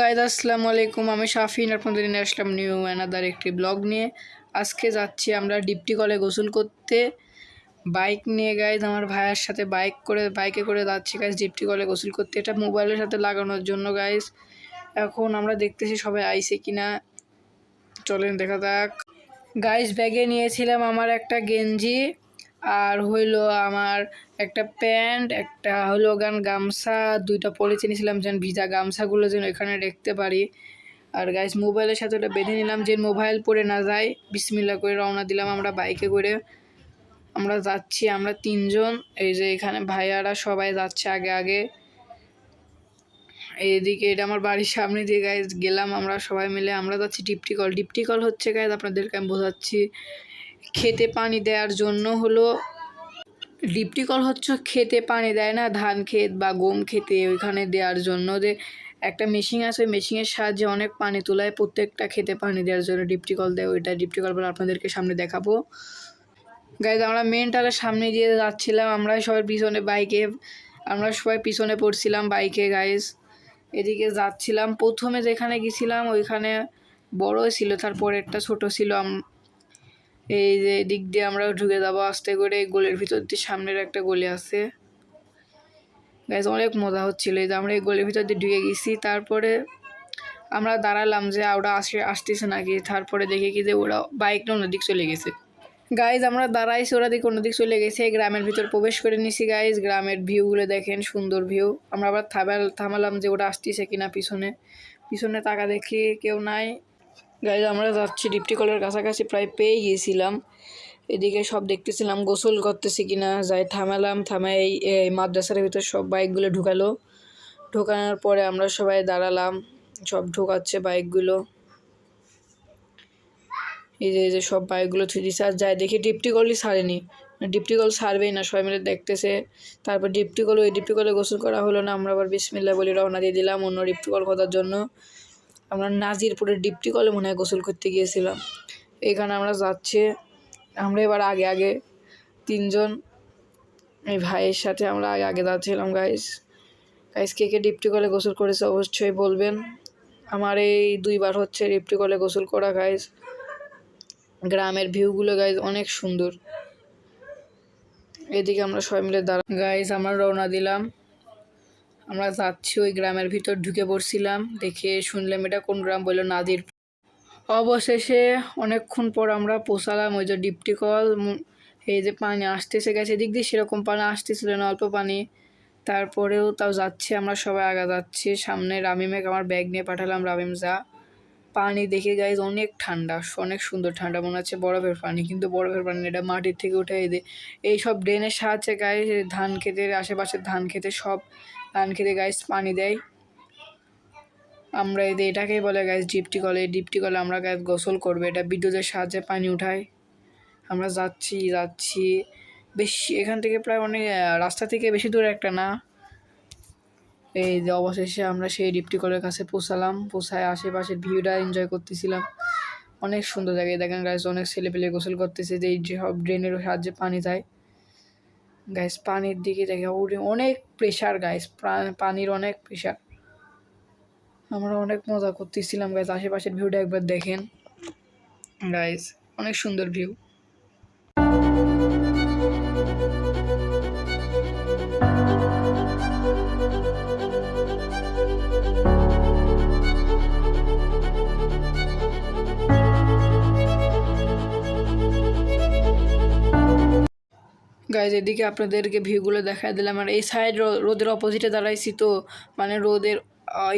Guys আসসালামু আলাইকুম আমি শাফিন আপনাদের নিয়ে আসলাম নিউ অ্যানাদার একটি ব্লগ নিয়ে। আজকে যাচ্ছি আমরা ডিপটি কলে গোসল করতে। বাইক নিয়ে গাইজ আমার ভাইয়ের সাথে বাইক করে বাইকে করে যাচ্ছি গাইজ ডিপটি কলে গোসল করতে। এটা মোবাইলের সাথে লাগানোর জন্য গাইজ এখন আমরা দেখতেছি সবাই আইসে কিনা। চলেন দেখা যাক। গাইজ ব্যাগে নিয়েছিলাম আমার একটা গেঞ্জি। আর হইল আমার একটা প্যান্ট, একটা হলো গান গামছা, দুইটা পলিথিন নিয়েছিলাম যেন ভিজা গামছাগুলো যেন এখানে রাখতে পারি। আর গাইজ মোবাইলের সাথে ওটা বেঁধে নিলাম, যে মোবাইল পরে না যায়, বিসমিল্লা করে রওনা দিলাম আমরা বাইকে করে। আমরা যাচ্ছি, আমরা তিনজন, এই যে এখানে ভাইয়ারা সবাই যাচ্ছে আগে আগে। এইদিকে এটা আমার বাড়ির সামনে দিয়ে গাইজ গেলাম আমরা সবাই মিলে, আমরা যাচ্ছি ডিপটি কল ডিপটি কল হচ্ছে গাইজ আপনাদেরকে আমি বোঝাচ্ছি। খেতে পানি দেওয়ার জন্য হলো ডিপটি কল হচ্ছে খেতে পানি দেয় না, ধান ক্ষেত বা গম খেতে ওইখানে দেওয়ার জন্য। যে একটা মেশিন আছে, ওই মেশিনের সাহায্যে অনেক পানি তোলায়, প্রত্যেকটা খেতে পানি দেওয়ার জন্য ডিপটি কল দেয়, ওইটা ডিপটি কল বলে আপনাদেরকে সামনে দেখাবো। গাইজ আমরা মেন টালের সামনে দিয়ে যাচ্ছিলাম আমরা সবাই পিছনে বাইকে, আমরা সবাই পিছনে পড়ছিলাম বাইকে গাইজ এদিকে যাচ্ছিলাম, প্রথমে যেখানে গেছিলাম, ওইখানে বড় ছিল, তারপরে একটা ছোট ছিল এই যে দিক দিয়ে আমরা ঢুকে যাব, আস্তে করে গলির ভিতর দিয়ে সামনের একটা গলি আছে। গাইজ অনেক মজা হচ্ছিল। এই যে আমরা এই গলির ভিতর দিয়ে ঢুকে গেছি। তারপরে আমরা দাঁড়ালাম যে ওরা আসে, আসতেছে নাকি? তারপরে দেখি কি যে ওরা বাইকটা অন্যদিক চলে গেছে। গাইজ আমরা দাঁড়াইছি ওরা দিকে অন্যদিক চলে গেছে। গ্রামের ভিতর প্রবেশ করে নিছি গাইজ গ্রামের ভিউগুলো দেখেন, সুন্দর ভিউ আমরা আবার থামাল, থামালাম যে ওরা আসতেছে কিনা পিছনে। পিছনে তাকা দেখি, কেউ নাই। গাইজ আমরা যাচ্ছি ডিপটি কলের কাছাকাছি, প্রায় পেয়ে গিয়েছিলাম। এদিকে সব দেখতেছিলাম, গোসল করতেছি কিনা, যাই থামালাম, থামাই এই মাদ্রাসার ভিতর সব বাইকগুলো ঢুকালো। ঢোকানোর পরে আমরা সবাই দাঁড়ালাম, সব ঢোকাচ্ছে বাইকগুলো। এই যে এই যে সব বাইকগুলো থ্রি আর যায় দেখি ডিপটি কলই সারেনি ডিপটি কল সারবেই না, সবাই মিলে দেখতেছে। তারপর ডিপটি কল ওই ডিপটি কলে গোসল করা হলো না, আমরা আবার বিসমিল্লা বলি রওনা দিয়ে দিলাম অন্য ডিপটি কল খোঁজার জন্য। আমরা নাজিরপুরের ডিপটি কলে মনে হয় গোসল করতে গিয়েছিলাম। এখানে আমরা যাচ্ছি, আমরা এবার আগে আগে তিনজন এই ভাইয়ের সাথে আমরা আগে আগে যাচ্ছিলাম গাইস গাইস কে কে ডিপটি কলে গোসল করেছে অবশ্যই বলবেন। আমার এই দুইবার হচ্ছে ডিপটি কলে গোসল করা গাইস গ্রামের ভিউগুলো গাইজ অনেক সুন্দর। এদিকে আমরা সবাই মিলে দাঁড়া গাইজ আমরা রওনা দিলাম। আমরা যাচ্ছি ওই গ্রামের ভিতর, ঢুকে পড়ছিলাম। দেখে শুনলাম এটা কোন গ্রাম বলল নাদির। অবশেষে অনেকক্ষণ পর আমরা পৌঁছালাম ওই যে ডিপটি কল। এই যে পানি আসতেছে গেছে দিক দিয়ে সেরকম পানি আসতেছিল না, অল্প পানি। তারপরেও তাও যাচ্ছে, আমরা সবাই আগা যাচ্ছি। সামনে রামিমেক আমার ব্যাগ নিয়ে পাঠালাম, রামিম, যা। পানি দেখে গাইজ অনেক ঠান্ডা, অনেক সুন্দর ঠান্ডা, মনে হচ্ছে বরফের পানি, কিন্তু বরফের পানি এটা মাটির থেকে উঠে এই সব ড্রেনের সাহায্যে গাইজ ধান খেতের আশেপাশের ধান খেতে সব ধান খেতে গাইস পানি দেয়। আমরা যে এটাকেই বলে গাইস ডিপটি কলে ডিপটি কলে আমরা গাইজ গোসল করবে, এটা বিদ্যুতের সাহায্যে পানি উঠায়। আমরা যাচ্ছি যাচ্ছি। বেশি, এখান থেকে প্রায় অনেক রাস্তা থেকে বেশি দূর একটা না। এই যে অবশেষে আমরা সেই ডিপটি কলের কাছে পৌঁছালাম, পৌঁছায় আশেপাশের ভিউটা এনজয় করতেছিলাম। অনেক সুন্দর জায়গায় দেখেন গাইস অনেক ছেলে পেলে গোসল করতেছে যে সব ড্রেনের সাহায্যে পানি যায়। গাইস পানির দিকে দেখে উড়ে অনেক প্রেশার গ্যাস পানির অনেক প্রেশার আমরা অনেক মজা করতেছিলাম গ্যাস আশেপাশের ভিউটা একবার দেখেন। গাইস অনেক সুন্দর ভিউ গাইজ এদিকে আপনাদেরকে ভিউগুলো দেখায় দিলাম। আর এই সাইড রোদের অপোজিটে দাঁড়াইছি তো মানে রোদের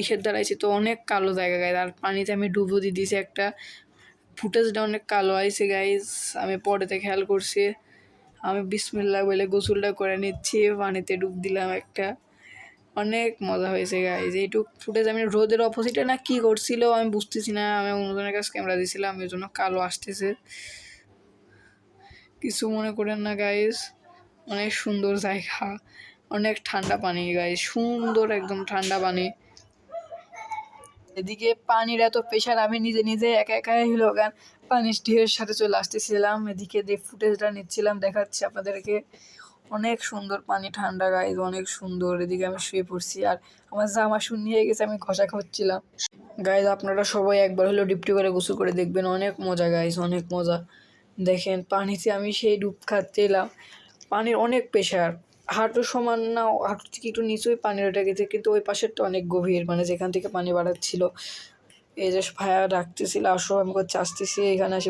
ইসের দাঁড়াইছি তো, অনেক কালো জায়গা গাইজ আর পানিতে আমি ডুবো দিয়ে দিয়েছি একটা ফুটেজটা অনেক কালো আইছে গাইজ আমি পরেতে খেয়াল করছি। আমি বিসমিল্লা বলে গোসলটা করে নিচ্ছি, পানিতে ডুব দিলাম একটা। অনেক মজা হয়েছে গাইজ এইটুক ফুটেজ আমি রোদের অপোজিটে না কি করছিল, আমি বুঝতেছি না। আমি অন্যজনের কাছে ক্যামেরা দিয়েছিলাম ওই জন্য কালো আসতেছে। কিছু মনে করেন না গাইস অনেক সুন্দর জায়গা, অনেক ঠান্ডা পানি গাইস সুন্দর একদম ঠান্ডা পানি। এদিকে পানির এত প্রেশার আমি নিজে নিজে একা একাই হলো গান পানির ঢেউয়ের সাথে চলে আসতেছিলাম। এদিকে যে ফুটেজটা নিচ্ছিলাম, দেখাচ্ছি আপনাদেরকে। অনেক সুন্দর পানি, ঠান্ডা গাইজ অনেক সুন্দর। এদিকে আমি শুয়ে পড়ছি আর আমার জামা শূন্য গেছে, আমি ঘষা খাচ্ছিলাম। গাইজ আপনারা সবাই একবার হলো ডিপটি করে গোসল করে দেখবেন, অনেক মজা গাইজ অনেক মজা। দেখেন, পানিতে আমি সেই ডুব খাচ্ছে এলাম পানির অনেক প্রেশার। হাঁটু সমান না হাঁটু থেকে একটু নিচুই পানি ওঠে গেছে, কিন্তু ওই পাশেরটা অনেক গভীর মানে যেখান থেকে পানি বাড়াচ্ছিল। এই যে ভাইয়া ডাকতেছিল, আসো, আমি করছে আসতেছি, এখানে আসি।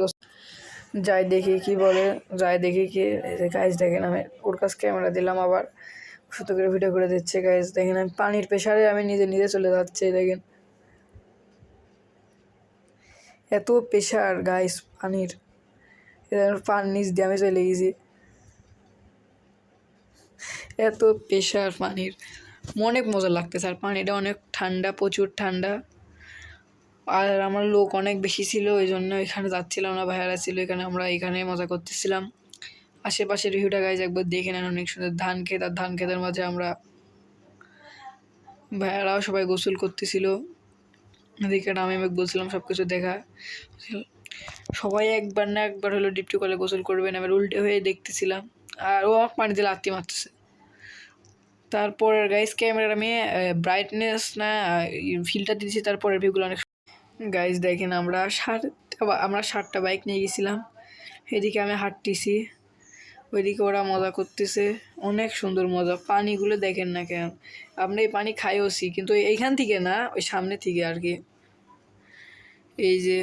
যাই দেখি কি বলে, যাই দেখি কি গাইজ দেখেন, আমি ওর কাছে ক্যামেরা দিলাম আবার সুতো করে ভিডিও করে দিচ্ছে গাইজ দেখেন, আমি পানির প্রেশারে আমি নিজে নিজে চলে যাচ্ছে, দেখেন। এত প্রেশার গাইস পানির। পান নিচ দিয়ে আমি চলে গেছি। এত প্রেশার পানির। অনেক মজা লাগতেছে, আর পানিটা অনেক ঠান্ডা, প্রচুর ঠান্ডা। আর আমার লোক অনেক বেশি ছিল ওই জন্য এখানে যাচ্ছিলাম না ভাইয়ারা ছিল, এখানে আমরা এখানে মজা করতেছিলাম। আশেপাশের ভিউটা গাইজ একবার দেখে নেন, অনেক সুন্দর ধান ক্ষেত, আর ধান ক্ষেতের মাঝে আমরা ভাইয়ারাও সবাই গোসল করতেছিল। এদিকে আমি আমি বলছিলাম সব কিছু দেখা। সবাই একবার না একবার হলো ডিপটি কলে গোসল করবেন, এবার উল্টে হয়ে দেখতেছিলাম। আর ও আমাকে পানি দিলে লাত্তি মারতেছে। তারপর গাইস ক্যামেরার আমি ব্রাইটনেস না ফিল্টার দিয়েছি, তারপরের ভিউগুলো অনেক গাইজ দেখেন আমরা সাতটা আমরা সাতটা বাইক নিয়ে গেছিলাম। এদিকে আমি হাঁটতেছি। ওইদিকে ওরা মজা করতেছে। অনেক সুন্দর মজা। পানিগুলো দেখেন না কেন। আমরা এই পানি খাইওছি, কিন্তু এইখান থেকে না, ওই সামনে থেকে আর কি। এই যে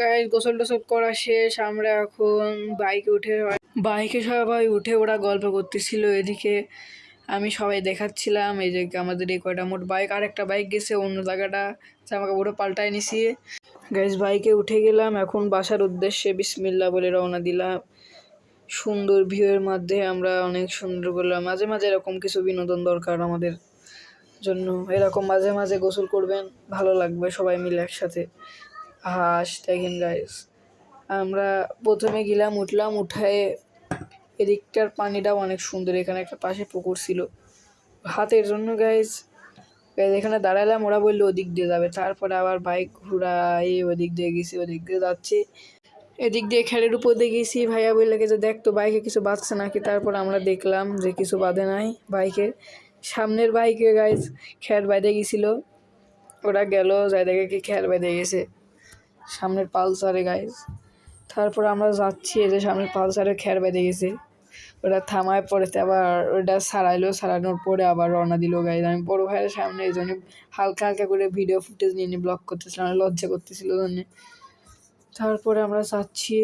গায়ে গোসল টোসল করা শেষ, আমরা এখন বাইকে উঠে বাইকে সবাই উঠে ওরা গল্প করতেছিল এদিকে। আমি সবাই দেখাচ্ছিলাম, এই যে আমাদের এই কয়টা মোট বাইক আর একটা বাইক গেছে অন্য জায়গাটা জামা কাপড় পাল্টায় নিছি। গাইজ বাইকে উঠে গেলাম, এখন বাসার উদ্দেশ্যে বিসমিল্লা বলে রওনা দিলাম। সুন্দর ভিউয়ের মধ্যে আমরা অনেক সুন্দর করলাম। মাঝে মাঝে এরকম কিছু বিনোদন দরকার আমাদের জন্য। এরকম মাঝে মাঝে গোসল করবেন, ভালো লাগবে সবাই মিলে একসাথে। হাঁস দেখেন গাইস আমরা প্রথমে গেলাম, উঠলাম, উঠায় এদিকটার পানিটাও অনেক সুন্দর। এখানে একটা পাশে পুকুর ছিল। হাতের জন্য গাইজ এখানে দাঁড়ালাম, ওরা বলল ওদিক দিয়ে যাবে। তারপরে আবার বাইক ঘুরাই ওদিক দিয়ে গেছি, ওদিক দিয়ে যাচ্ছি। এদিক দিয়ে খেলের উপর দিয়ে গেছি। ভাইয়া বললে যে, দেখ তো, বাইকে কিছু বাঁধছে নাকি? তারপর আমরা দেখলাম যে, কিছু বাঁধে নাই বাইকে সামনের বাইকে গাইজ খ্যার বাইরে গেছিল। ওরা গেল যাই দেখে কি খ্যার বাইরে গেছে। সামনের পালসারে গাইজ তারপর আমরা যাচ্ছি, এই যে সামনের পালসারে খ্যার বেঁধে গেছে। ওটা থামায় পড়েতে আবার ওটা সারাইলো, সারানোর পরে আবার রওনা দিল গাইজ আমি বড়ো ভাইয়ের সামনে এই জন্য হালকা হালকা করে ভিডিও ফুটেজ নিয়ে নিয়ে ব্লগ করতেছিলাম লজ্জা করতেছিল জন্য। তারপরে আমরা যাচ্ছি,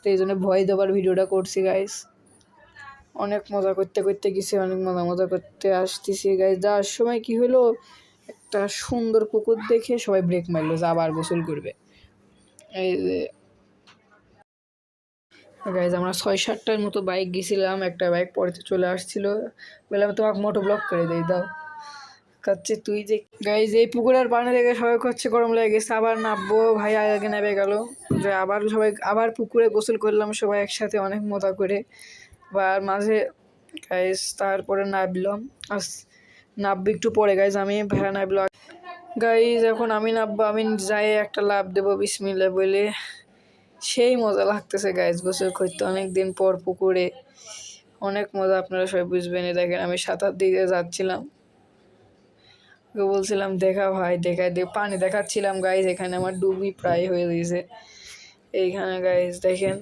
তো এই জন্য ভয় দেওয়ার ভিডিওটা করছি গাইজ অনেক মজা করতে করতে গেছি, অনেক মজা মজা করতে আসতেছি গাইজ যাওয়ার সময় কি হলো? একটা সুন্দর পুকুর দেখে সবাই ব্রেক মারলো, যে আবার গোসল করবে। এই যে। গাইজ আমরা ছয় সাতটার মতো বাইক গেছিলাম, একটা বাইক পরেতে চলে আসছিল। বললাম তোমাকে মোটো ব্লক করে দিই, দাও। কাচ্ছে তুই যে গাইজ এই পুকুরের পানি দেখে সবাই করছে গরম লেগে গেছে। আবার নামবো, ভাই আগে নেমে গেল। যে আবার সবাই, আবার পুকুরে গোসল করলাম সবাই একসাথে অনেক মজা করে। বা মাঝে গাইজ তারপরে নামলাম। আস, নামবো একটু পরে গাইজ আমি ভাইয়া নামলো। গাইজ এখন আমি নামবো আমি যাই একটা লাভ দেবো বিসমিল্লা বলে। সেই মজা লাগতেছে গাইজ গোসল করতে। অনেক দিন পর পুকুরে। অনেক মজা, আপনারা সবাই বুঝবেন। দেখেন, আমি সাঁতার দিকে যাচ্ছিলাম। ওকে বলছিলাম, দেখা ভাই, দেখাই দে পানি দেখাচ্ছিলাম গাইজ এখানে আমার ডুবি প্রায় হয়ে গেছে। এইখানে গাইজ দেখেন,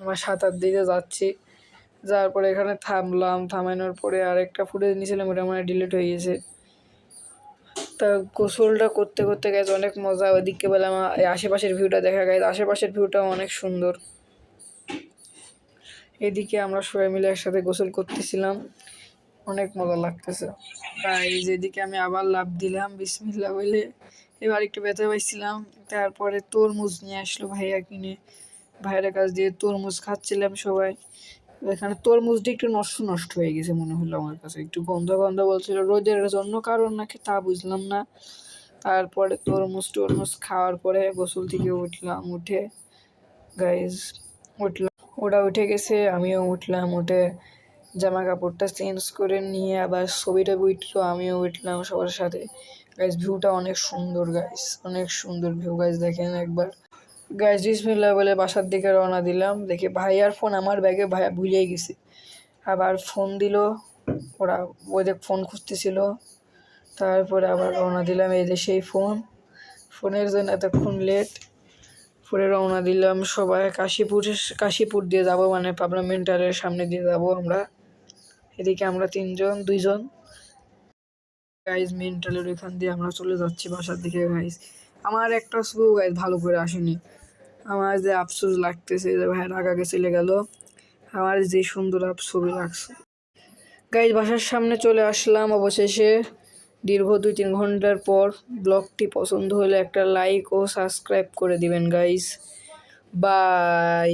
আমার সাঁতার দিকে যাচ্ছি। যাওয়ার পরে এখানে থামলাম। থামানোর পরে আরেকটা ফুটেজ নিয়েছিলাম, ওটা মানে ডিলিট হয়ে গেছে। তা গোসলটা করতে করতে গেছে অনেক মজা। বলে আমার আশেপাশের ভিউটা দেখা গেছে আশেপাশের ভিউটাও অনেক সুন্দর। এদিকে আমরা সবাই মিলে একসাথে গোসল করতেছিলাম। অনেক মজা লাগতেছে। তাই যেদিকে আমি আবার লাভ দিলাম বিসমিল্লা বলে। এবার একটু ব্যথা পাইছিলাম। তারপরে তরমুজ নিয়ে আসলো ভাইয়া কিনে ভাইয়ের কাছ দিয়ে তরমুজ খাচ্ছিলাম সবাই। এখানে তরমুজটা একটু নষ্ট নষ্ট হয়ে গেছে মনে হলো আমার কাছে। একটু গন্ধ গন্ধ বলছিল, রোদের জন্য কারণ নাকি তা বুঝলাম না। তারপরে তরমুজ টরমুজ খাওয়ার পরে গোসল থেকে উঠলাম, উঠে গাইজ উঠলাম। ওরা উঠে গেছে, আমিও উঠলাম, উঠে জামা কাপড়টা চেঞ্জ করে নিয়ে আবার ছবিটা উঠল, আমিও উঠলাম সবার সাথে। গাইজ ভিউটা অনেক সুন্দর গাইজ অনেক সুন্দর ভিউ গাইজ দেখেন একবার। গাইজ বিসমিল্লা বলে বাসার দিকে রওনা দিলাম। দেখি ভাইয়ার ফোন আমার ব্যাগে ভাইয়া ভুলিয়ে গেছে। আবার ফোন দিল, ওরা ওদের ফোন খুঁজতেছিল। তারপরে আবার রওনা দিলাম এই যে সেই ফোন ফোনের জন্য এতক্ষণ লেট পরে রওনা দিলাম সবাই কাশীপুর কাশীপুর দিয়ে যাব মানে পাবনা পার্লামেন্টারের সামনে দিয়ে যাব আমরা। এদিকে আমরা তিনজন, দুইজন। গাইজ মেন্টালের ওইখান দিয়ে আমরা চলে যাচ্ছি বাসার দিকে গাইজ আমার একটা শুভ গাইজ ভালো করে আসেনি। আমার যে আফসোস লাগতেছে যে ভাই আগে চলে গেল, আমার যে সুন্দর আপ ছবি লাগছে। গাইজ বাসার সামনে চলে আসলাম অবশেষে। দীর্ঘ দুই তিন ঘণ্টার পর ব্লগটি পছন্দ হলে একটা লাইক ও সাবস্ক্রাইব করে দিবেন গাইজ বাই